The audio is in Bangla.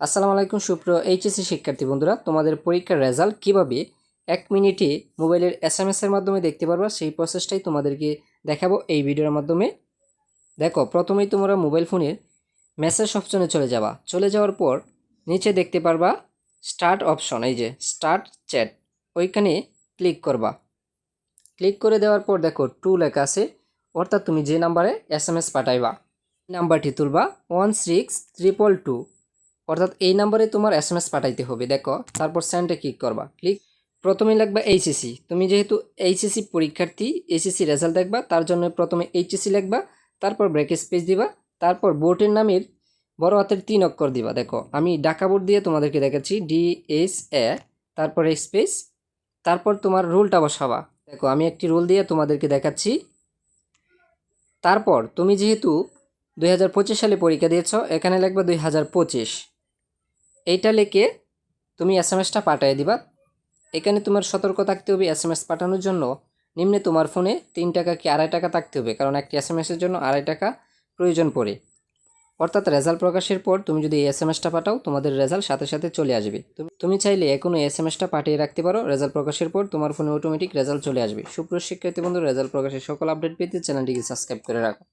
আসসালামু আলাইকুম, সুপ্রিয় এইচএসসি শিক্ষার্থী বন্ধুরা। তোমাদের পরীক্ষার রেজাল্ট কীভাবে এক মিনিটে মোবাইলের এস এম এর মাধ্যমে দেখতে পারবা, সেই প্রসেসটাই তোমাদেরকে দেখাবো এই ভিডিওর মাধ্যমে। দেখো, প্রথমেই তোমরা মোবাইল ফোনের মেসেজ অপশনে চলে যাবা। চলে যাওয়ার পর নিচে দেখতে পারবা স্টার্ট অপশন এই যে স্টার্ট চ্যাট ওইখানে ক্লিক করবা। ক্লিক করে দেওয়ার পর দেখো টু লেখা আছে, অর্থাৎ তুমি যে নাম্বারে এস এম এস পাঠাইবা নাম্বারটি তুলবা ওয়ান সিক্স ট্রিপল টু অর্থাৎ এই নাম্বারে তোমার এস এম এস পাঠাইতে হবে, দেখো। তারপর সেন্ডে ক্লিক করবা। ক্লিক প্রথমে লাগবে এইচএসি তুমি যেহেতু এইচএসি পরীক্ষার্থী এইচএসি রেজাল্ট দেখবা, তার জন্য প্রথমে এইচএসি লিখবা, তারপর ব্রেক স্পেস দিবা, তারপর বোর্ডের নামের বড় হাতের তিন অক্ষর দিবা, দেখো। আমি ডাকা বোর্ড দিয়ে তোমাদেরকে দেখাচ্ছি ডি এস এ তারপরে স্পেস তারপর তোমার রুলটা বসাবা। দেখো, আমি একটি রুল দিয়ে তোমাদেরকে দেখাচ্ছি। তারপর তুমি যেহেতু দুই হাজার পঁচিশ সালে পরীক্ষা দিয়েছ, এখানে লিখবে দুই এইটা লিখে তুমি এস এম এসটা পাঠিয়ে দিবা। এখানে তোমার সতর্ক থাকতে হবে এস এম এস পাঠানোর জন্য। নিম্নে তোমার ফোনে তিন টাকা কি আড়াই টাকা থাকতে হবে, কারণ একটি এস এম এসের জন্য আড়াই টাকা প্রয়োজন পড়ে। অর্থাৎ রেজাল্ট প্রকাশের পর তুমি যদি এই এস এম এসটা পাঠাও, তোমাদের রেজাল্ট সাথে সাথে চলে আসবে। তুমি চাইলে এখনও এস এম এসটা পাঠিয়ে রাখতে পারো। রেজাল্ট প্রকাশের পর তোমার ফোনে অটোমেটিক রেজাল্ট চলে আসবে। সুপ্রিয় শিক্ষার্থী বন্ধু রেজাল্ট প্রকাশের সকল আপডেট পেতে চ্যানেলটিকে সাবস্ক্রাইব করে রাখো।